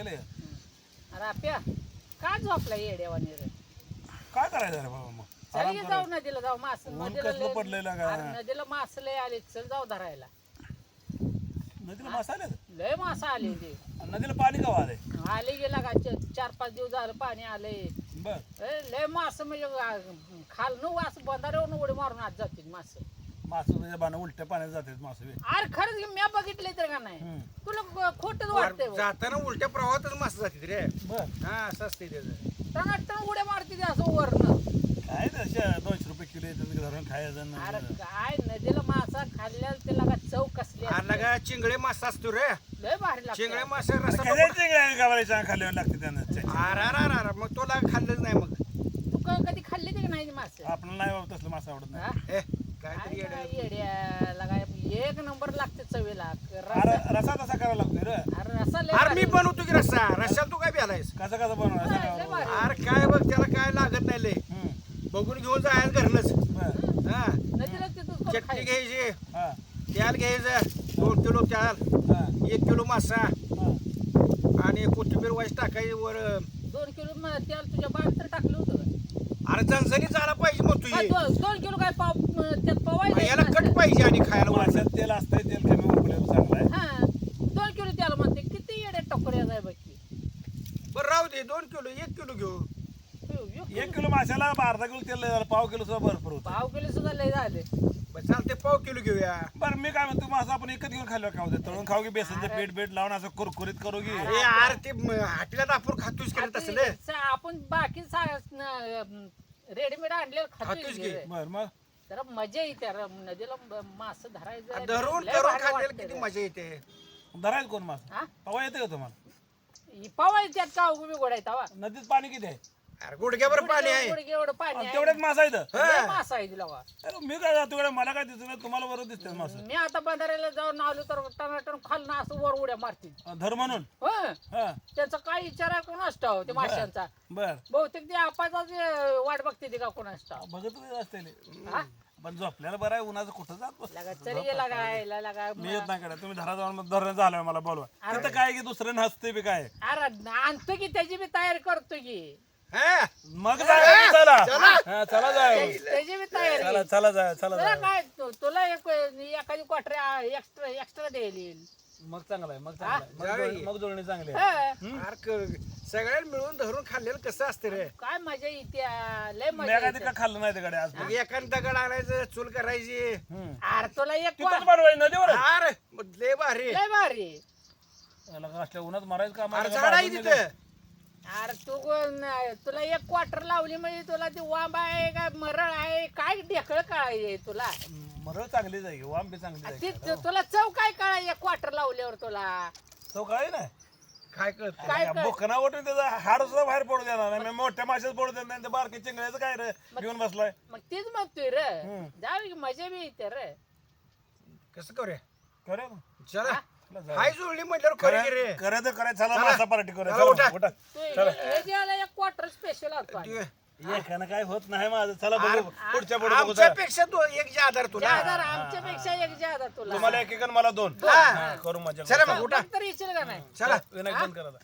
केलंय? अरे आप्या का झोपला येड्यावानी रे? काय करायचं रे बाबा मग? चल आराम ये करा. जाऊ नदीला जाऊ मास ऊन नदीला कसलं लय- पडलंय ना का? अरे नदीला मास लय आले चल जाऊ धरायला. नदीला मासा आले लय मासा आले ते. नदीला पाणी का आलंय? आले गेला का? च- चार पाच दिवस झालं पाणी आले बर. लय मास म्हणजे आ- खाल न वास बंधाऱ्यावर उडी मारून आज जातील मास. मासं तुझ्या बाण उलट्या पाण्यात जाते मासं. अरे खरंच मी बघितले तर का नाही? हम्म. तुला खोटच वाटतंय. जाताना उलट्या प्रवाहातच मस्त जाते रे. बर. हा असं असते त्याचं टनाटन उड्या मारते ते असं वरनं. काय तशा दोनशे रुपये किलो येतात धरून खायचं अरे काय नदीला मासा खाल्ल्याला त्याला का चव कसली असते. आला का चिंगळे मासा असतो रे. लय भारी चिंगळे लागते मासा रस्ता कशाला चिंगळ्या गावाला खाल्ल्यावर लागते त्यानं. अरे अरे अरे मग तुला खाल्लंच नाही मग. तू क- कधी खाल्ली ते का नाही मासे? आपल्याला नाही बाबा तसलं मासा आवडत नाही. हा? ए काहीतरी काय येड्याला काय एक नंबर लागते चवीला. अरे रसा रसा तसा करावा लागतोय रे. अरे रसा लय अरे मी भारी. बनवतो की रस्सा. रस्त्याला तू काय प्यालायस? कसा कसा बनवायचा लय भारी. अरे काय बघ त्याला काय लागत नाही लय. हम्म. बघून घेऊन जायचं घरनच. बर. हा. नदीला तिथून करून चटणी खायचं. घ्यायची. हा. तेल घ्यायचं. दोन किलो तेल हा. एक किलो मासा. हा. आणि कोथिंबीर वाईस टाकायची वर दोन किलो म- तेल तुझ्या बाग तर टाकलं होतं. का? अरे झणझणीत झाला पाहिजे मग हा, तुझी दोन दोन किलो काय पाव त्यात याला कट पाहिजे आणि खायला वाटत. तेल असतंय तेल कमी उकळलेलं चांगलं आहे. हा दोन किलो तेल म्हणते किती येड्या टकोऱ्या आहे बघ की बरं राहू दे दोन किलो एक किलो घेऊ. हो, एक एक किलो माशाला अर्धा किलो तेल लय झालं पाव किलो सुद्धा भरपूर होतं. पाव किलो सुद्धा लय झाले. चालते पाव किलो घेऊया. बरं मी काय म्हणतो मासा आपण एकच घेऊन खाल्लं खाऊ दे तळून खाऊ की बेसनचं पीठ बीठ लावून असं कुरकुरीत करू की? अरे यार ते म- हाटीला आपण खातोच केलं तसलं आता सा- आपण बाकी रेडीमेड आणले खातोच खातोय की. बर मग? जरा मजा येते अरे नदीला ब- मास धरायचं धरून भारी खाल्लेलं वाटतंय किती रे. मजा येते. धरायचं कोण मासा? हा? पवा येते का तुम्हाला? ही पवायला त्यात का उभी गोडायचा वा नदीत पाणी किती आहे? अरे गुडघ्यावर पाणी आहे. गुडघे एवढं पाणी आणि आहे. तेवढ्यात मासा? लय मासा आहे तिला वा अरे मी काय जातो इकडे? मला काय दिसत नाही तुम्हाला बरोबर दिसतंय मासा. मी आता बंधाऱ्याला जाऊन आलो तर टनाटन खालनं असं वर उड्या मारतील. धर म्हणून. हं. हा. त्यांचा काय विचार आहे कोण असतो ते माशांचा. बर. बहुतेक ते आपाचा वाट बघते ते का कोण असतो बघत असते हा? पण झोपल्याला बरं आहे उन्हाचं कुठं जात बस लगा चरी गेला काय लगा मी येत नाही कडे तुम्ही धरा जाऊन धरण झालं मला बोलवा. तिथं काय की दुसरं नसते बी काय अरे आणतो की त्याची बी तयारी करतो की? मग जाय चला. हा, चला जाय त्याची त्याची बी तयारी चला चला जाय चला तुला जाय काय तु- तुला एक एखादी क्वार्टर एक्स्ट्रा एक्स्ट्रा देईल. मग चांगलं आहे मग चांगलं आहे. मग जाऊया जुळणी- की. मग जुळणी चांगली आहे. हं. अरे क- सगळ्यांना मिळून धरून खाल्लेलं कसं असतं रे? काय मजा येते लय मी मजा काय येते. का खाल्लं नाही तिकडे आज? मग एखाद दगड आणायचं चूल करायची. हम्म. अरे तुला एक तिथंच नदीवर अरे मग लय भारी. लय भारी. असल्या उन्हात मारायचं का अरे मारायचं झाड आहे तिथं. अरे तू कोण- तुला एक क्वार्टर लावली म्हणजे तुला ती वांब आहे का मरळ आहे? काय ढेकळ कळाय तुला? जा. मरळ चांगली जाईल वाम बी चांगली ती जाईल तुला चव काय कळाय एक क्वार्टर लावल्यावर तुला? तो काय नाही? काय कळत काय? बोकना ओटून त्याचा हाड सुद्धा बाहेर पडू देणार नाही. मी मोठ्या माशाच पडू देणार नाही. बारकी चिंगळ्याचं काय रे? घेऊन बसलाय. मग तीच म्हणतोय रे. हम्म. जाऊ की मजा बी येते रे. कसं करूया? करे चला. हाय जुळली म्हटल्यावर खरं की रे? करे तर करे चला चला. मासा पार्टी करूया. चला, चला, उठा. उठा. तू हे- जे आलं एक क्वार्टर स्पेशल होतो एकानं काय होत नाही माझं. चला बघू. पुढच्या पुढे बघू चला. आमच्यापेक्षा तो एक जादर तुला. ज्यादा आमच्या पेक्षा एक ज्यादा तुला. तुम्हाला एक एक आणि मला दोन. हा. करू मजा चला मग उठा. येशील का नाही? चला. विनायक बंद करा आता.